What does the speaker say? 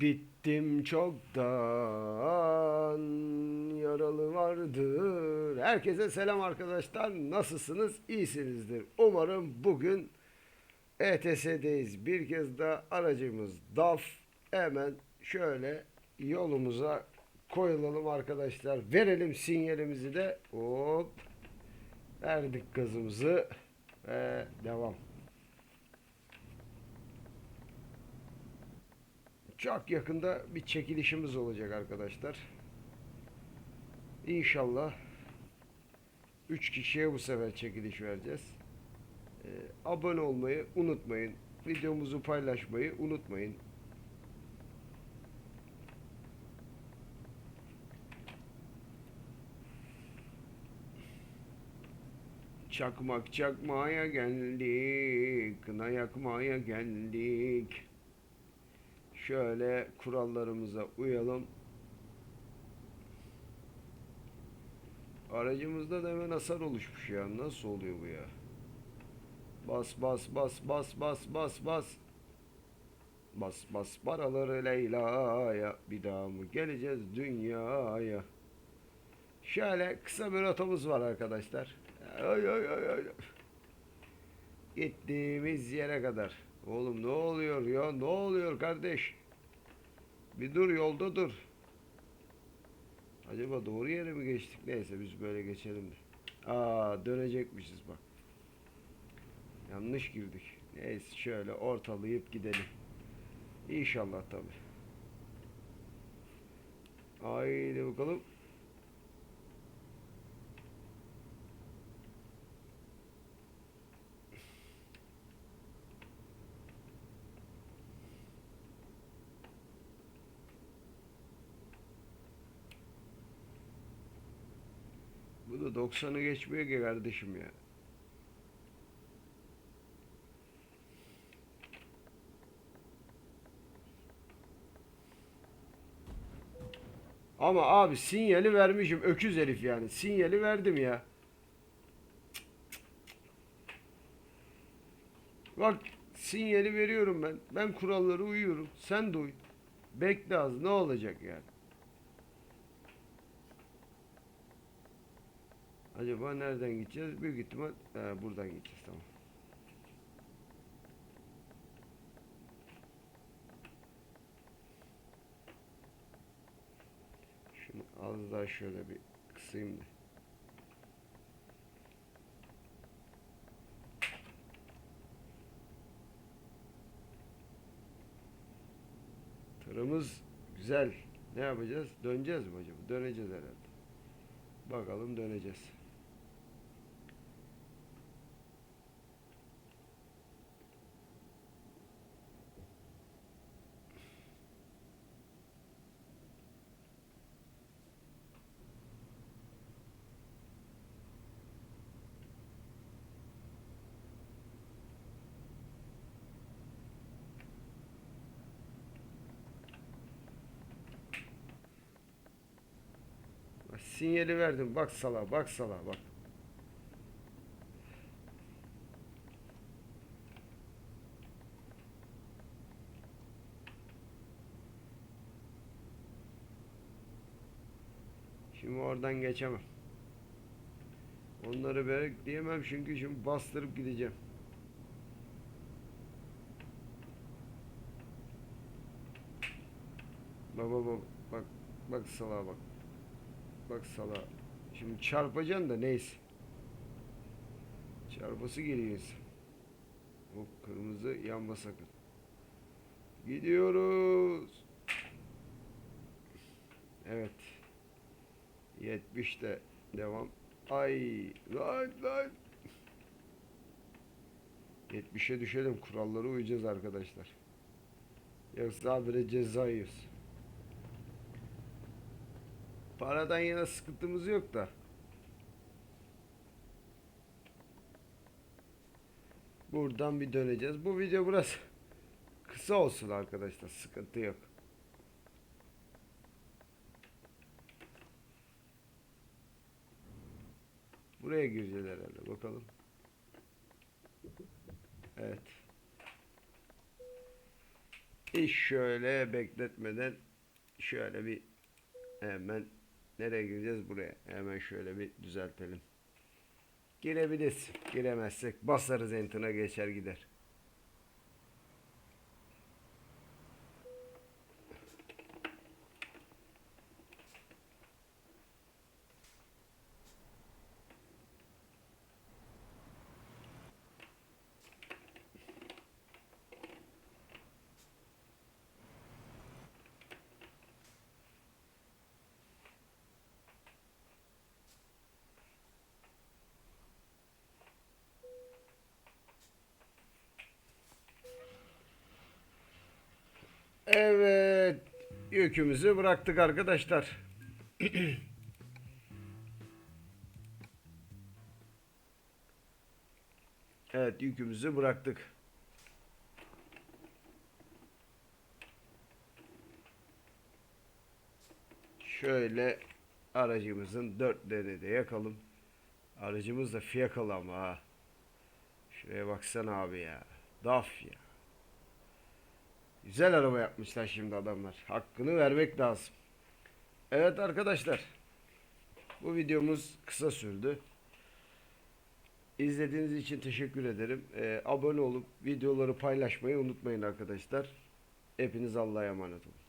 Bittim çoktan yaralı vardır. Herkese selam arkadaşlar. Nasılsınız? İyisinizdir. Umarım bugün ETS'deyiz. Bir kez daha aracımız DAF. Hemen şöyle yolumuza koyulalım arkadaşlar. Verelim sinyalimizi de. Hop. Verdik gazımızı. Ve devam. Çok yakında bir çekilişimiz olacak arkadaşlar. İnşallah 3 kişiye bu sefer çekiliş vereceğiz. Ee, abone olmayı unutmayın. Videomuzu paylaşmayı unutmayın. Çakmak çakmaya geldik, kına yakmaya geldik. Şöyle kurallarımıza uyalım. Aracımızda da hemen hasar oluşmuş ya. Nasıl oluyor bu ya? Bas bas bas bas bas bas bas. Bas bas paraları Leyla'ya. Bir daha mı geleceğiz dünyaya? Şöyle kısa bir rotamız var arkadaşlar. Ay ay ay ay. Gittiğimiz yere kadar. Oğlum ne oluyor ya? Ne oluyor kardeş? Bir dur yolda dur. Acaba doğru yere mi geçtik? Neyse biz böyle geçelim de. Aa dönecekmişiz bak. Yanlış girdik. Neyse şöyle ortalayıp gidelim. İnşallah tabi. Haydi bakalım. Bu da 90'ı geçmiyor ki kardeşim ya. Ama abi sinyali vermişim. Öküz herif yani. Sinyali verdim ya. Bak sinyali veriyorum ben. Ben kurallara uyuyorum. Sen de uy. Bekle az. Ne olacak yani? Acaba nereden gideceğiz? Büyük ihtimal he, buradan gideceğiz tamam. Şunu az daha şöyle bir kısayım da. Tırımız güzel. Ne yapacağız? Döneceğiz mi acaba? Döneceğiz herhalde. Bakalım döneceğiz. Bak, Sinyali verdim. Bak sala, bak sala, bak. Şimdi oradan geçemem. Onları bekleyemem çünkü şimdi bastırıp gideceğim. Baba baba bak bak sala bak. Bak sala. Şimdi çarpacaksın da neyse. Çarpası geliyor. Hop kırmızı yanma sakın. Gidiyoruz. Evet. 70'te devam. Ay lan lan. 70'e düşelim. Kurallara uyacağız arkadaşlar. Yoksa habire ceza yiyoruz. Paradan yana sıkıntımız yok da. Buradan bir döneceğiz. Bu video biraz kısa olsun arkadaşlar. Sıkıntı yok. Buraya gireceğiz herhalde. Bakalım. Evet. Hiç şöyle bekletmeden şöyle bir hemen nereye gireceğiz buraya. Hemen şöyle bir düzeltelim. Girebiliriz. Giremezsek basarız enter'a geçer gider. Evet. Yükümüzü bıraktık arkadaşlar. evet yükümüzü bıraktık. Şöyle aracımızın dörtlerini de yakalım. Aracımız da fiyakalı ama ha. Şuraya baksana abi ya. Daf ya. Güzel araba yapmışlar şimdi adamlar. Hakkını vermek lazım. Evet arkadaşlar. Bu videomuz kısa sürdü. İzlediğiniz için teşekkür ederim. Ee, abone olup videoları paylaşmayı unutmayın arkadaşlar. Hepiniz Allah'a emanet olun.